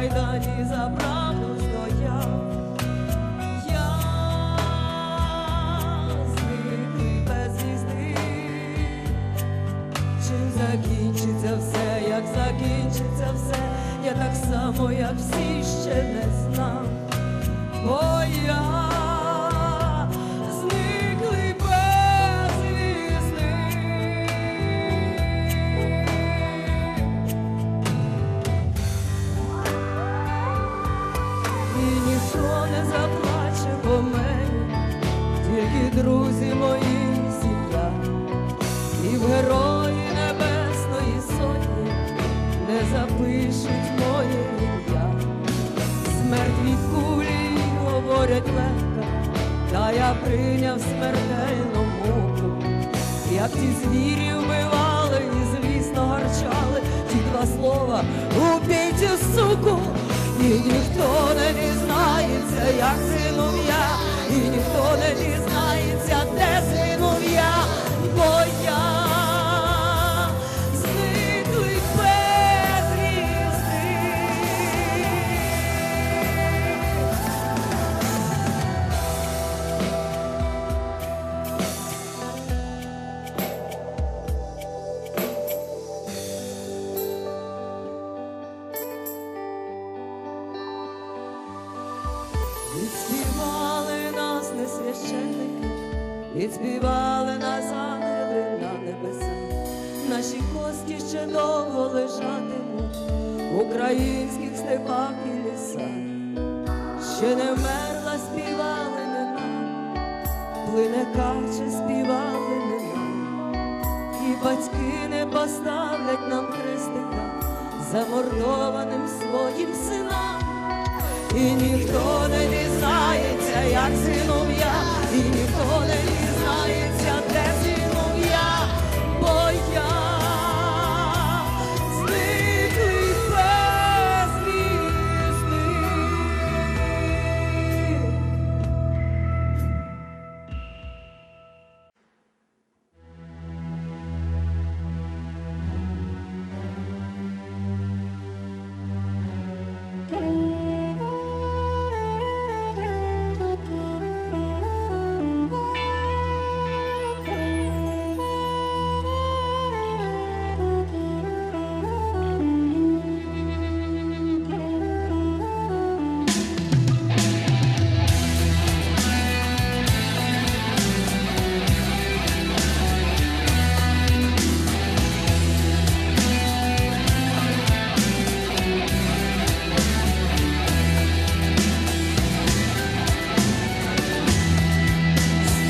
на майдані І батьки не поставлять нам хрестика замордованим своїм синам. І ніхто не дізнається, як сином я, і ніхто не дізнається,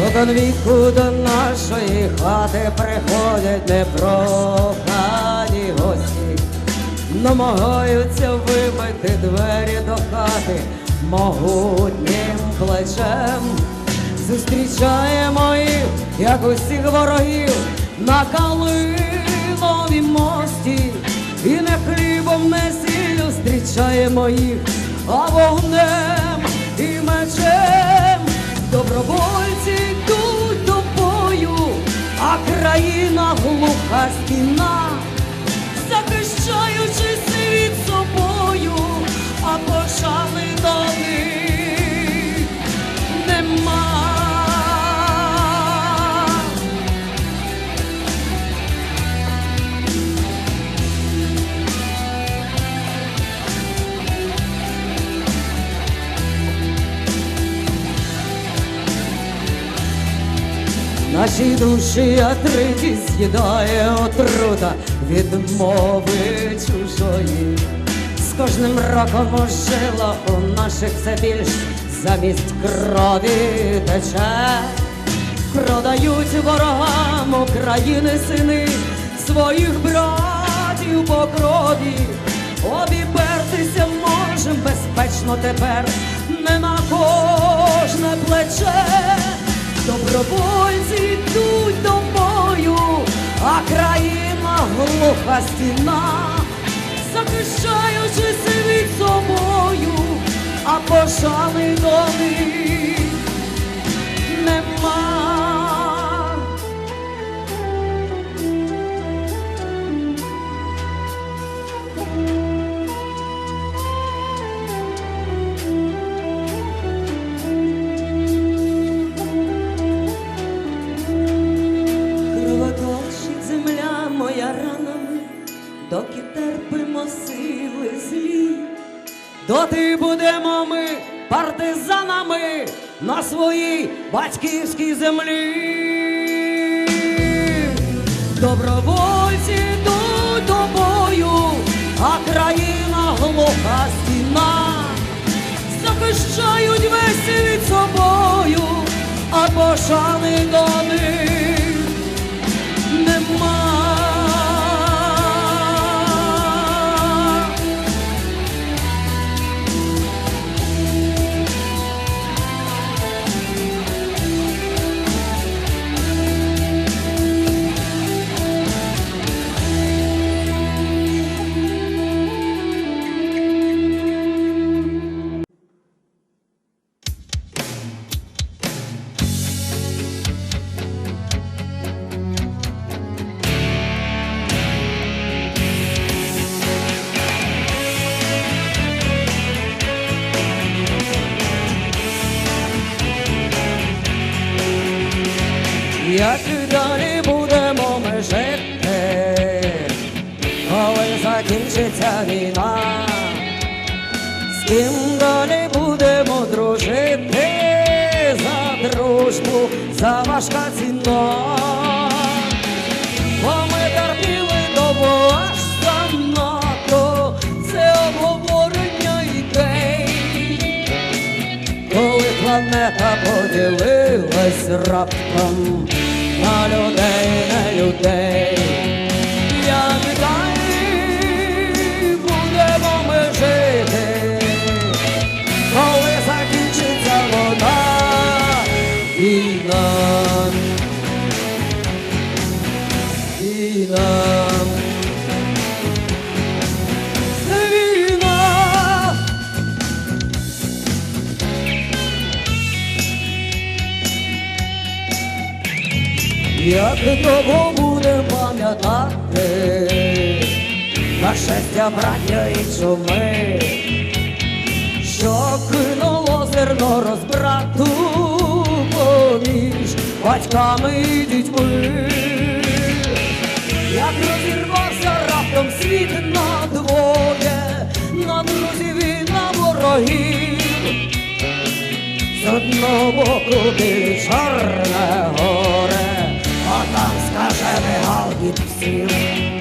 Спокон віку до нашої хати приходять непрохані гості, намагаються вибити двері до хати могутнім плечем. Зустрічаємо їх, як усіх ворогів, на калиновій мості, і не хлібом, не сіллю зустрічаємо їх, а вогнем і мечем. Добровольці країна глуха стіна, захищаючи світ собою, а пошани до Наші душі отриті з'їдає отрута від мови чужої. З кожним роком у жилах у наших все більш замість крові тече. Продають ворогам України сини своїх братів по крові. Обіпертися можем безпечно тепер не на кожне плече. Добровольці йдуть до бою, а країна глуха стіна, захищаючи від собою, а пошани до них батьківській землі. Добровольці йдуть до бою, а країна глуха стіна. Захищають весь світ собою, а пошани до них ким далі будемо дружити за дружбу, за важка ціна. Бо ми терпіли довго аж занадто, це обговорення ідей. Коли планета поділилась раптом на людей, не людей, Як довго будем пам'ятати на щастя браття і чуми, що кинуло зерно розбрату поміж батьками і дітьми, як розірвався раптом світ на двоє, на друзів і на ворогів. З одного боку ти чорне горе, скажений галдіт всім.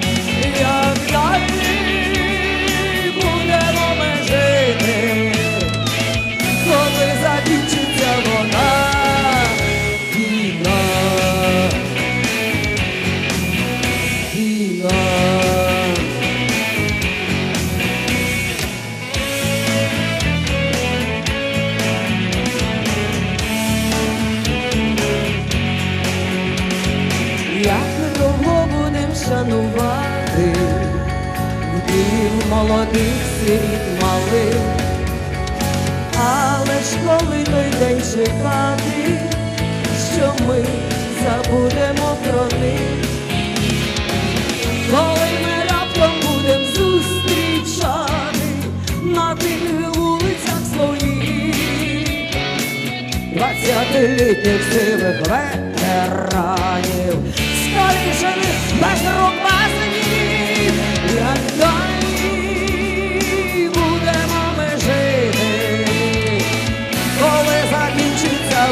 Молодих сиріт малих, але ж коли той день чекати, що ми забудемо про них, коли ми раптом будем зустрічати на тих вулицях своїх? Двадцятилітніх сивих ветеранів, скалічених без рук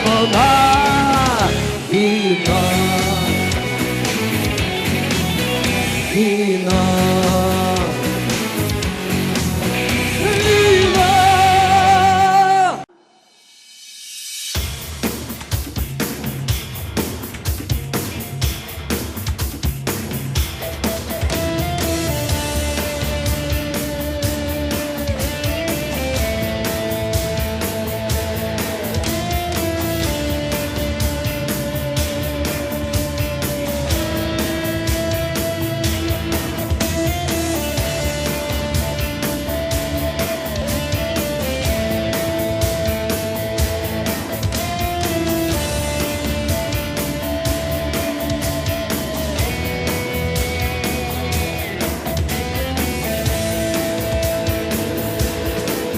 вона війна. Війна.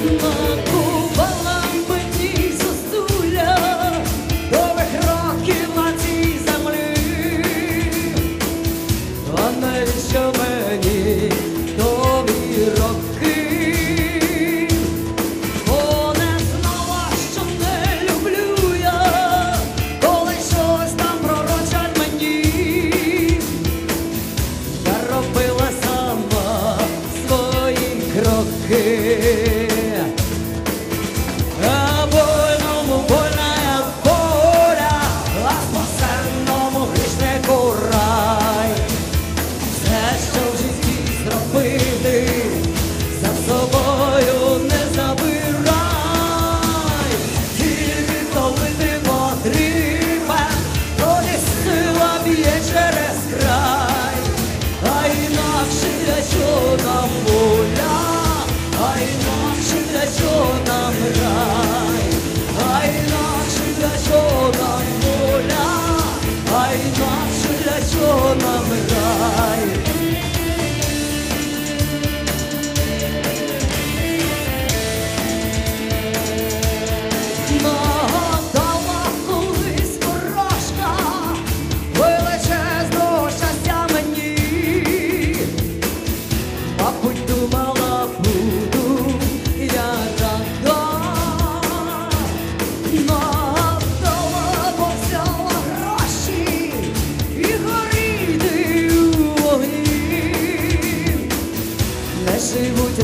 more.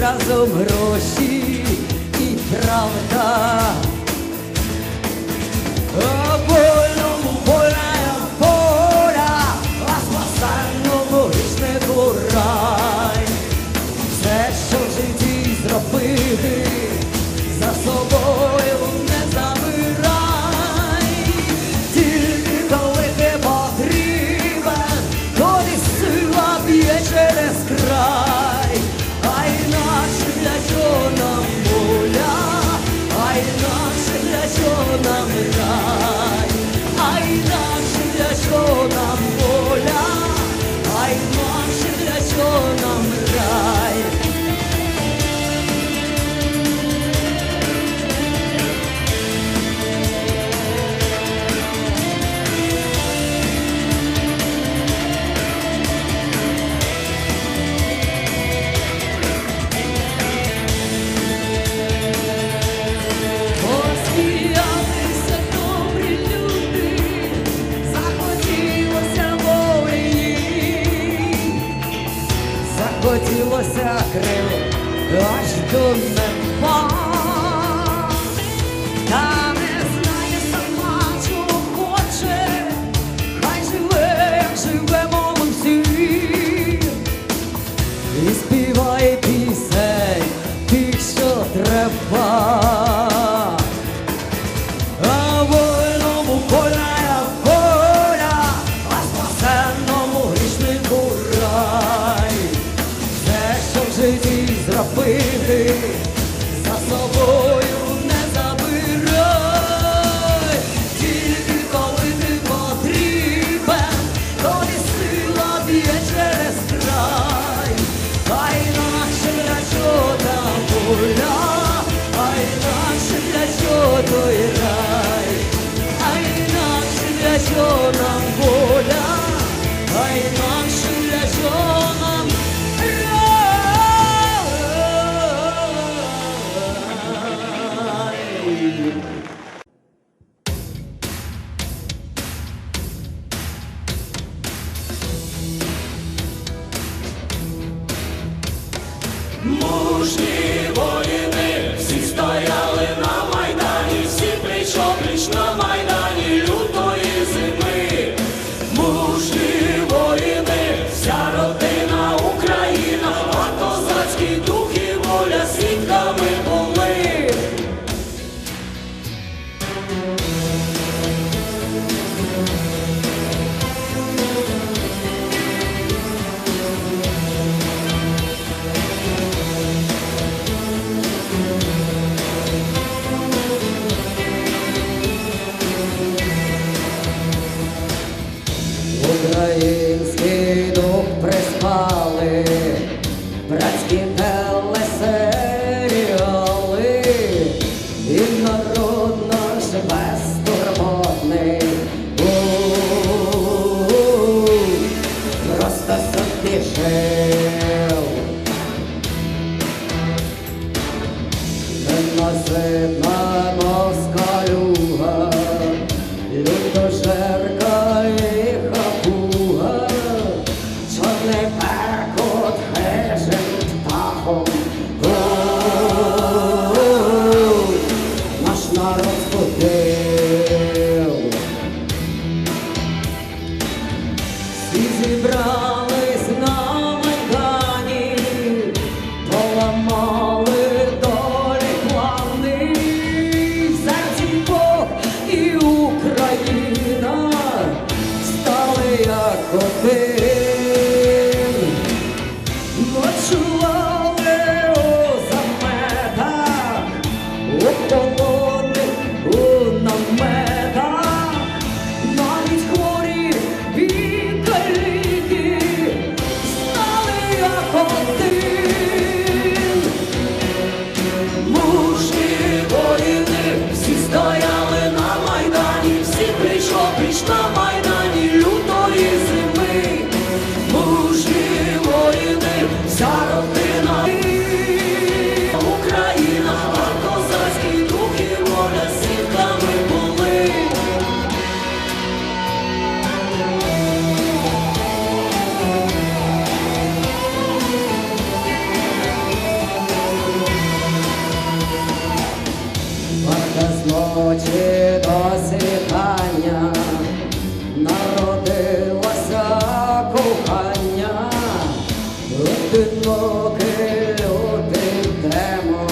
Разом гроші і правда. Житті за собою Hallelujah. поки люди йдемо.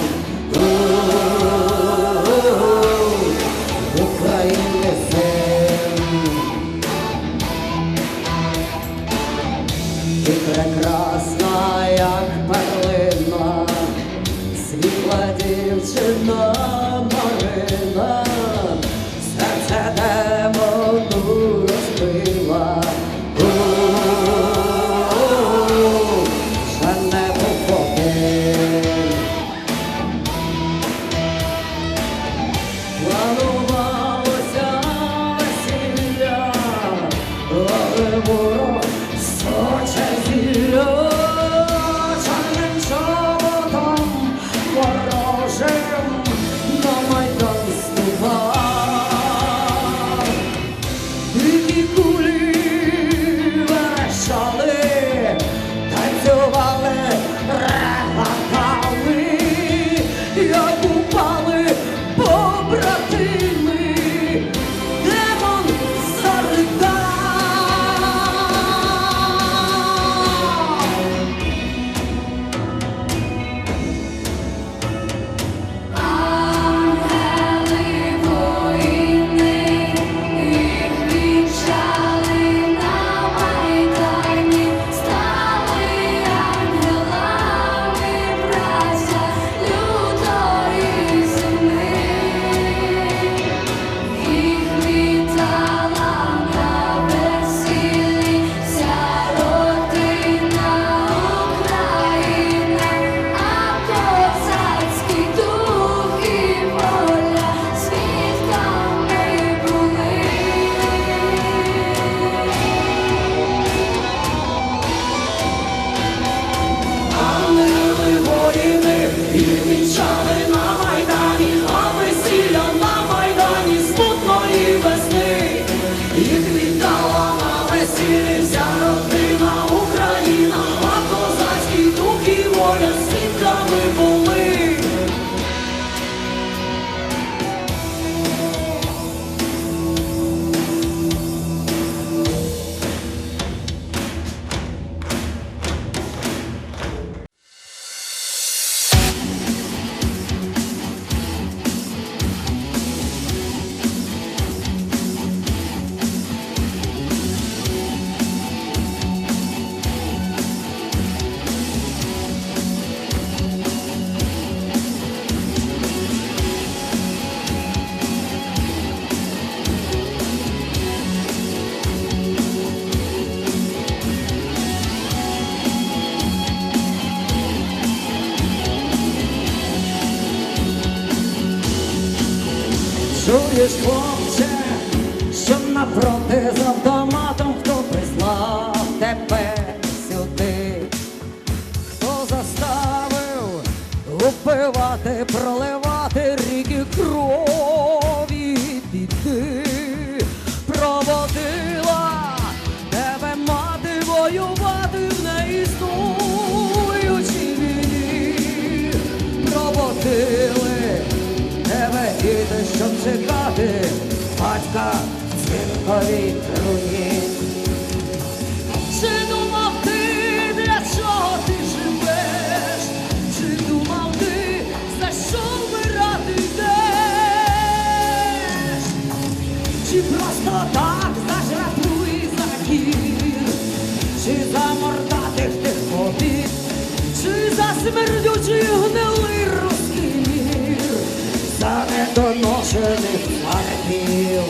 чекати батька в цирковій руїні. недоношених фарбів.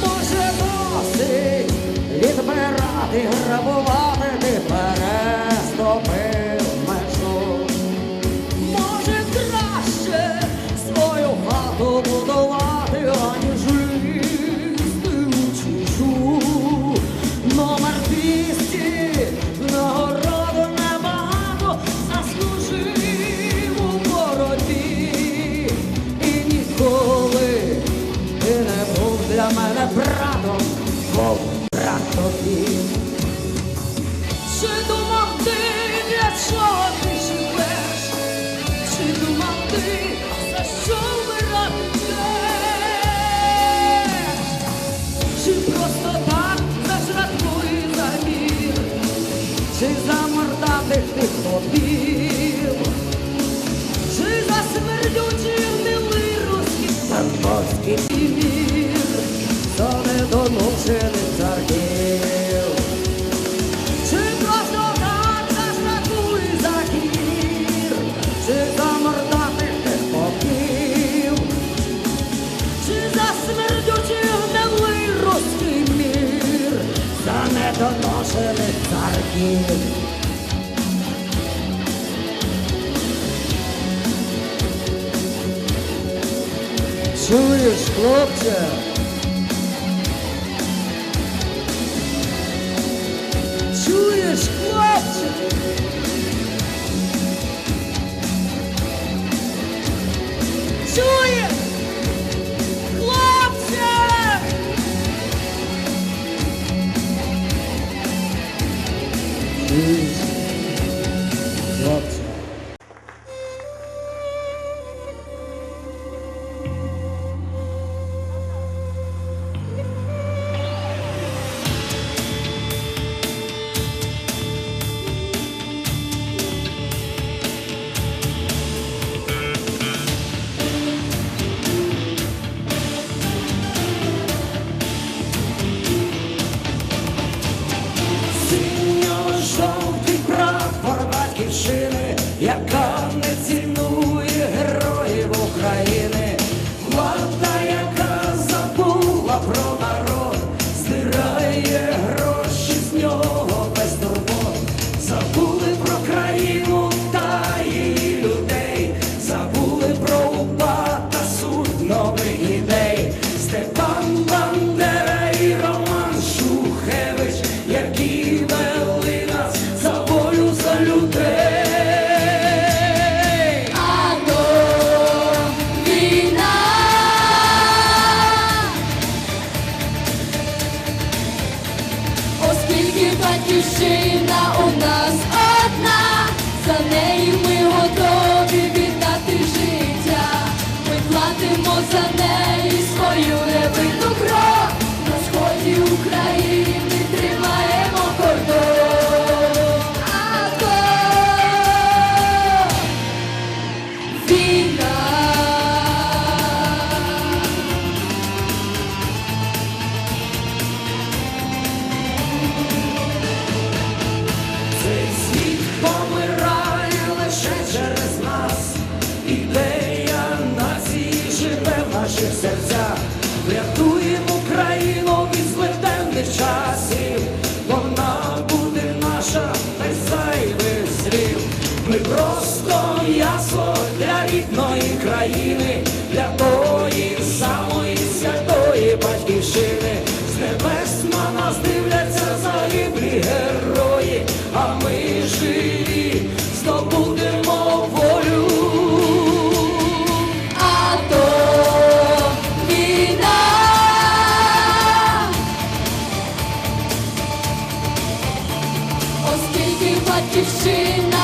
Може досить відбирати грабувати чи замордатих ти хотів, чи за смердючий милий русський панковський мір, то не царків. your sculpture. Batistina.